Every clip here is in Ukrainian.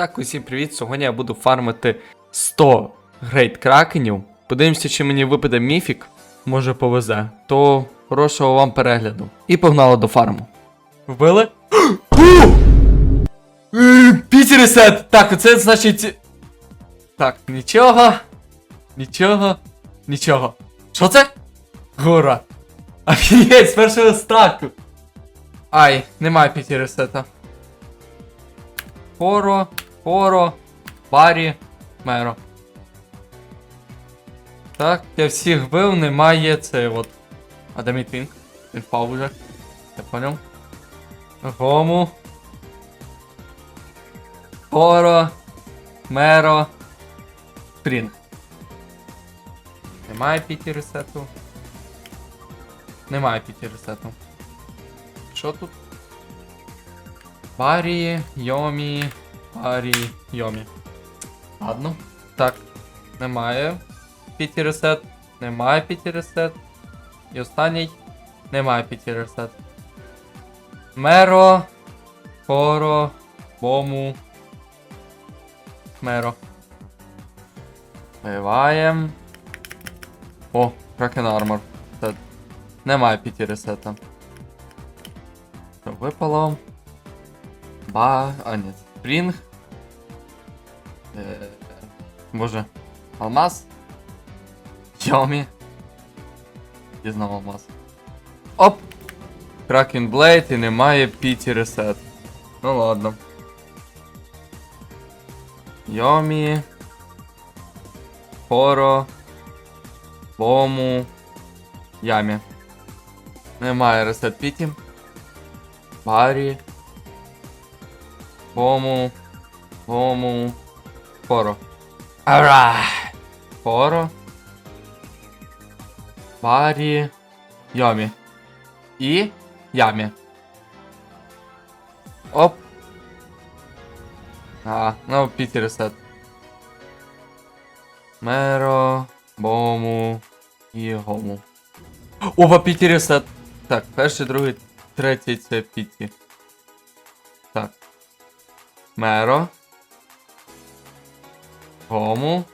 Так, усім привіт. Сьогодні я буду фармити 100 грейт кракенів. Подивимося, чи мені випаде міфік. Може повезе. То хорошого вам перегляду. І погнали до фарму. Вбили? Піті ресет! Так, оце значить. Так, нічого. Нічого. Нічого. Що це? Гора. Офігеть, з першого стаку. Ай, немає піті ресета. Поро, Поро, Барі, Меро. Так, я всіх вбив, немає цей от. А де мій твінк? Він впав уже. Я понял. Гому. Поро. Меро. Спрінг. Немає піті ресету. Немає піті ресету. Що тут? Барі, Йомі, Йомі. Ладно. Так. Немає. Піті ресет. Немає піті ресет. І останній. Немає піті ресет. Меро. Поро. Бому. Меро. Вбиваєм. О, Кракен Армор. Це немає піті ресета. Що випало? Ба. А, ні, Спрінг. Е, Боже. Алмаз. Йомі. І знову алмаз. Оп! Кракен Блейд і немає Піті Ресет. Ну ладно. Йомі. Поро. Бому. Ямі. Немає Ресет Піті. Барі. Бому. Бому. Поро. Ара. Поро. Барі. Йомі. І. Ямі. Оп. А, ну, піті ресет. Меро. Бому. І гому. Опа, піті ресет. Так, перший, другий, третій це піті. Меро. Гому.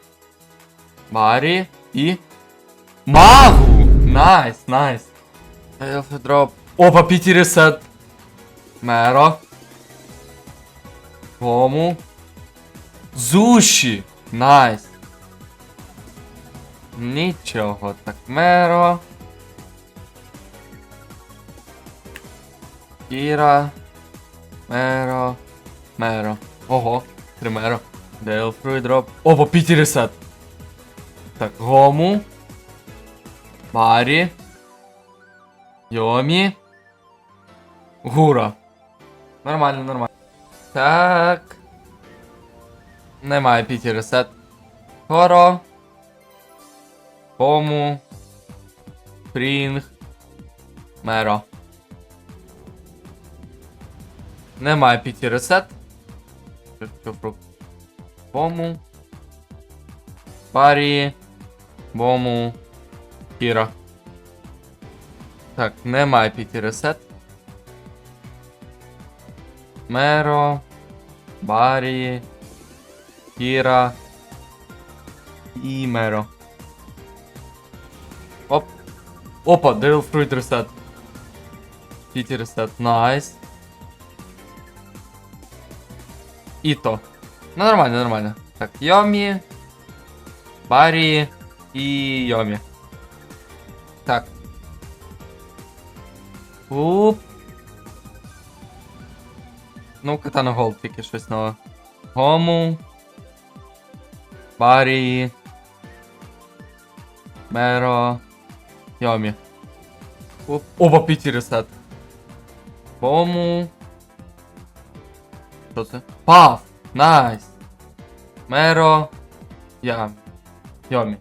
Барі і. Магу! Найс, найс. Елфедроп. Опа, піті ресет. Меро. Гому. Зуші. Найс. Нічого. Так, меро. Іра. Меро. Меро. Ого, три меро. Дейл фруйдроп. Опа, піті. Так, гому. Барі. Йомі. Гура. Нормально, нормально. Так. Немає піті. Хоро. Гому. Спрінг. Меро. Немає піті. Бому. Парі. Бому. Кіра. Так, немає піті ресет. Меро. Барі. Кіра. І Меро. Оп. Опа, Дерил Фруит ресет. Піті ресет. Найс. Іто. Ну нормально, нормально. Так, Йомі. Барі і Йомі. Так. Уп. Ну, катана голд тільки щось нове. Гому. Барі. Меро. Йомі. Оп. Оба піті ресет. Бому. Що це? Паф! Найс! Меро. Ям. Йомі.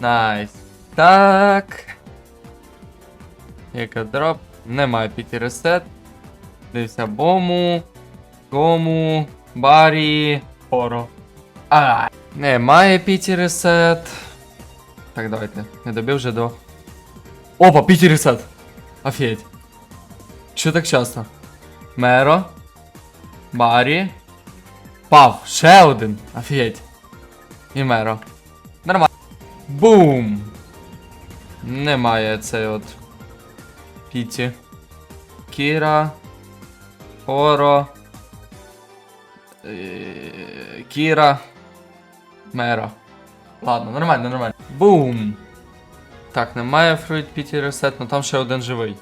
Найс. Так. Яка дроп. Немає піті ресет. Дився бому. Гому. Барі. Хоро. А. Немає піті ресет. Так, давайте. Не добив вже до. Опа, піті ресет. Офігеть. Що так часто? Меро. Барі. Пав, ще один. Офігеть. І меро. Нормально. Бум! Немає цей от. Піті. Кіра. Оро. Е, Кіра. Меро. Ладно, нормально, нормально. Бум! Так, немає Фруїт Піті Ресет, але там ще один живий.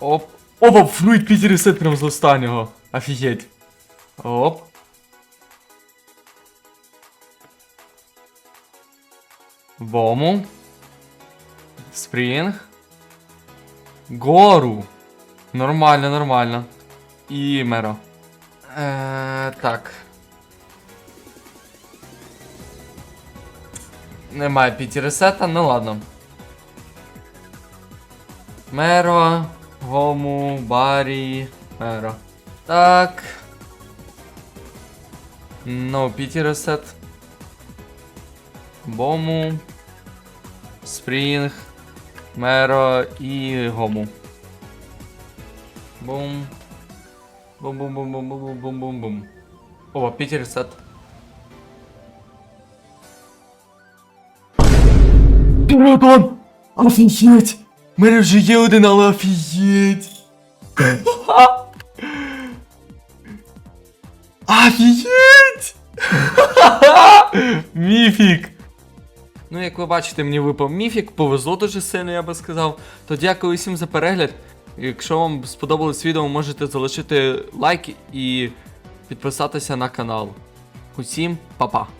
Оп. Опа, Фруїт Піті Ресет прям з останнього. Офігеть. Оп. Бому. Спрінг. Гору. Нормально, нормально. І меро. Е, так. Немає піті ресета, ну ладно. Меро, Гому, Барі, Меро. Так. Ну, піті ресет. Бому. Спрінг. Меро і Гому. Бум. Бум-бум-бум-бум-бум-бум-бум-бум. О, піті ресет. Дуродон! Офігеть! У мене вже є один, але офігеть! Офігеть! Міфік! Ну, як ви бачите, мені випав міфік, повезло дуже сильно, я би сказав. То дякую всім за перегляд. Якщо вам сподобалось відео, можете залишити лайк і підписатися на канал. Усім па-па!